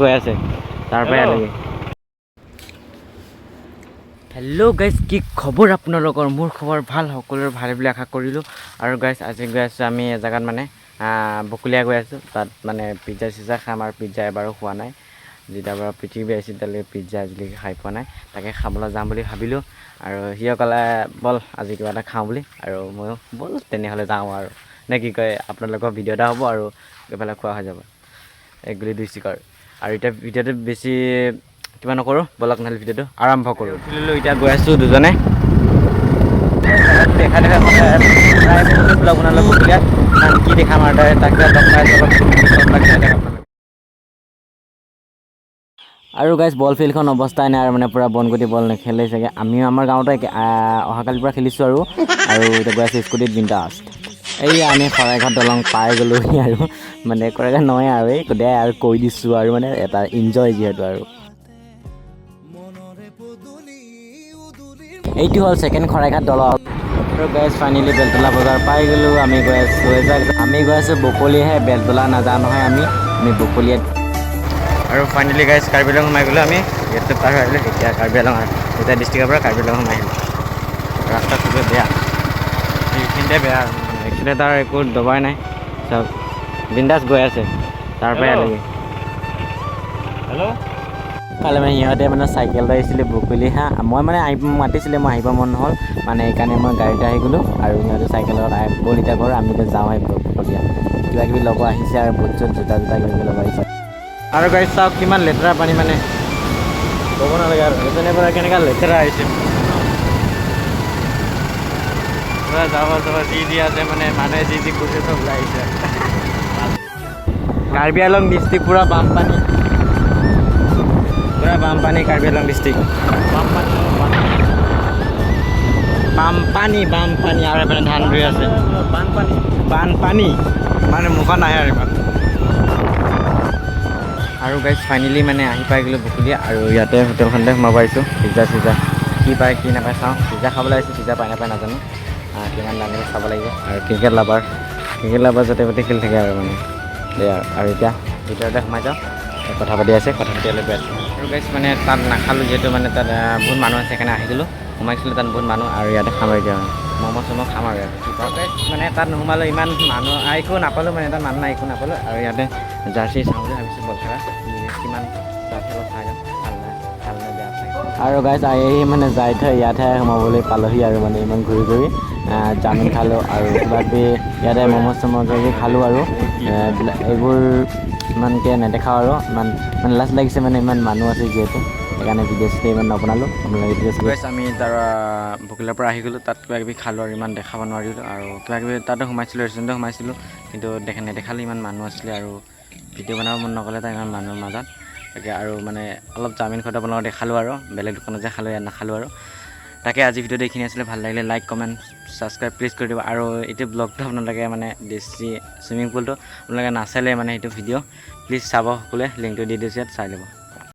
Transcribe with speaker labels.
Speaker 1: গৈ আছে তাৰ পৰাই আলোগৈ হেল্ল' গাইজ কি খবৰ আপোনালোকৰ? মোৰ খবৰ ভাল সকলোৰে ভাল বুলি আশা কৰিলোঁ। আৰু গাইজ আজি গৈ আছোঁ আমি এজেগাত মানে বকলীয়া গৈ আছোঁ। তাত মানে পিজ্জা চিজ্জা খাম আৰু পিজ্জা এবাৰো খোৱা নাই। যেতিয়াৰ পৰা পৃথিৱী আহিছিল তেতিয়ালৈকে পিজ্জা আজিলৈকে খাই পোৱা নাই। তাকে খাবলৈ যাম বুলি ভাবিলোঁ। আৰু সিও ক'লে ব'ল আজি কিবা এটা খাওঁ বুলি। আৰু ময়ো ব'ল তেনেহ'লে যাওঁ আৰু। নে কি কয় আপোনালোকৰ ভিডিঅ' এটা হ'ব আৰু এইফালে খোৱা হৈ যাব। এক গুলি দুই চিকাৰ আৰু এতিয়া ভিডিঅ'টো বেছি কিবা নকৰোঁ ব'লক নহ'লে ভিডিঅ'টো আৰম্ভ কৰোঁ। তুলিলোঁ এতিয়া গৈ আছোঁ দুজনে। দেখা দেখা আপোনালোক কাৰণ কি দেখাম আৰু তাক। আৰু গাইজ বল ফিল্ডখন অৱস্থাই নাই আৰু মানে পূৰা বনগুটি বল নেখেলে চাগে। আমিও আমাৰ গাঁৱতে অহাকালিৰ পৰা খেলিছোঁ আৰু। আৰু এতিয়া গৈ আছোঁ স্কুটিত বিন্দাষ্ট এই আমি শৰাইঘাট দলং পাই গ'লোহি আৰু। মানে শৰাইঘাট নহয় আৰু, এই গোটেই আৰু কৈ দিছোঁ আৰু মানে এটা ইনজয় যিহেতু আৰু। এইটো হ'ল ছেকেণ্ড শৰাইঘাট দলং। আৰু গৈ আছোঁ ফাইনেলি বেলতলা বজাৰ পাই গ'লোঁ। আমি গৈ আছোঁ আমি গৈ আছোঁ বকলিহে বেলতলা নাযাওঁ নহয় আমি আমি বকলিয়াত। আৰু ফাইনেলি গাইজ কাৰ্বি আংলং সোমাই গ'লোঁ আমি। ইয়াতে পাৰ হৈ আহিলোঁ, এতিয়া কাৰ্বি আংলং এতিয়া ডিষ্ট্ৰিক্টৰ পৰা কাৰ্বি আংলং সোমাই আহিলোঁ। ৰাস্তা খুবেই বেয়া। এইখিনিতে বেয়া আৰু। এইখিনিতে তাৰ একো দবাই নাই। চব বিন্দাছ গৈ আছে তাৰ পৰাই আলোগৈ।
Speaker 2: হেল্ল'
Speaker 1: কালি মানে সিহঁতে মানে চাইকেল লৈ আহিছিলে বকুলি হা মই মানে আহিব মাতিছিলে মই আহিব মন নহ'ল। মানে সেইকাৰণে মই গাড়ীতে আহি গ'লোঁ আৰু সিহঁতে চাইকেলত আহি ব'ল এতিয়া ঘৰ আমি এতিয়া যাওঁ বকলীয়া কিবা কিবি ল'ব আহিছে আৰু বুট চুট জোতা জোতা কিবা কিবি ল'ব আহিছে। আৰু গাড়ীত চাওক কিমান লেতেৰা পানী মানে। ক'ব নালাগে আৰু। এজনে পৰা কেনেকুৱা লেতেৰা আহিছে। পূৰা যাবৰ যাবৰ যি যি আছে মানে মানুহে যি যি কৰিছে চব ওলাই আহিছে কাৰ্বি আংলং ডিষ্ট্ৰিক্ট পূৰা বানপানী পূৰা বানপানী কাৰ্বি আংলং ডিষ্ট্ৰিক্ট। বানপানী বানপানী আৰু এপিনে ধান ৰুই আছে।
Speaker 2: বানপানী।
Speaker 1: বানপানী মানে মুখত নাহে আৰু ইমান। আৰু গাইজ ফাইনেলি মানে আহি পাই গ'লোঁ বকুলীয়া আৰু ইয়াতে হোটেলখনতে সোমাব পাৰিছোঁ পিজ্জা চিজ্জা কি পায়, কি নাপায় চাওঁ। পিজ্জা খাবলৈ আহিছোঁ, পিজ্জা পাই নাপায় নাজানো। কিমান দামী চাব লাগিব। আৰু ক্ৰিকেট লাভাৰ ক্ৰিকেট লাভাৰ য'তে ত'তে খেলি থাকে আৰু মানে। আৰু এতিয়া, ভিতৰতে সোমাই যাওঁ। কথা পাতি আছে, কথা পাতি অলপ আছোঁ আৰু গাইজ মানে তাত নাখালোঁ যিহেতু মানে তাত বহুত মানুহ আছে, সেইকাৰণে আহি গ'লোঁ। সোমাইছিলোঁ তাত বহুত মানুহ আৰু ইয়াতে খাম আৰু এতিয়া ম'ম' চম' খাম আৰু ইয়াতে। মানে তাত নোসোমালোঁ, ইমান মানুহ একো নাপালোঁ মানে তাত মানুহ একো নাপালোঁ। আৰু ইয়াতে জাৰ্চি চাওঁ বুলি ভাবিছোঁ বল খেলা কিমান চাই যাওঁ, ভালো নাই বেয়া আৰু গাইজ আহি মানে যাই থৈ ইয়াতহে সোমাবলৈ পালোহি আৰু মানে ইমান ঘূৰি ঘূৰি। চাওমিন খালোঁ আৰু কিবা কিবি ইয়াতে ম'ম' চম' কিবা খালোঁ আৰু। এইবোৰ ইমানকৈ নেদেখাওঁ আৰু। ইমান মানে লাজ লাগিছে মানে ইমান মানুহ আছে যিহেতু। সেইকাৰণে ভিডিঅ' চিডিঅ' ইমান নবনালোঁ। আপোনালোকে ভিডিঅ' আমি তাৰ বকিলাৰ পৰা আহি গ'লোঁ। তাত কিবা কিবি খালোঁ আৰু ইমান দেখাব নোৱাৰিলোঁ। আৰু কিবা কিবি তাতে সোমাইছিলোঁ ৰেষ্টুৰেণ্টত সোমাইছিলোঁ। কিন্তু দেখা নেদেখালোঁ ইমান মানুহ আছিলে আৰু ভিডিঅ' বনাব মন নক'লে তাৰ ইমান মানুহৰ মাজত। তাকে আৰু মানে অলপ চাওমিন খোৱাটো আপোনালোকক দেখালোঁ আৰু। বেলেগ দোকানত যে খালোঁ ইয়াত নাখালোঁ আৰু। তাকে আজি ভিডিঅ'টো এইখিনি আছিলে ভাল লাগিলে লাইক কমেণ্ট ছাবস্ক্ৰাইব প্লিজ কৰি দিব। আৰু এইটো ব্লগটো আপোনালোকে মানে বেছি চুইমিং পুলটো আপোনালোকে নাচালে মানে সেইটো ভিডিঅ' প্লিজ চাব সকলোৱে লিংকটো দি দিছোঁ ইয়াত চাই ল'ব।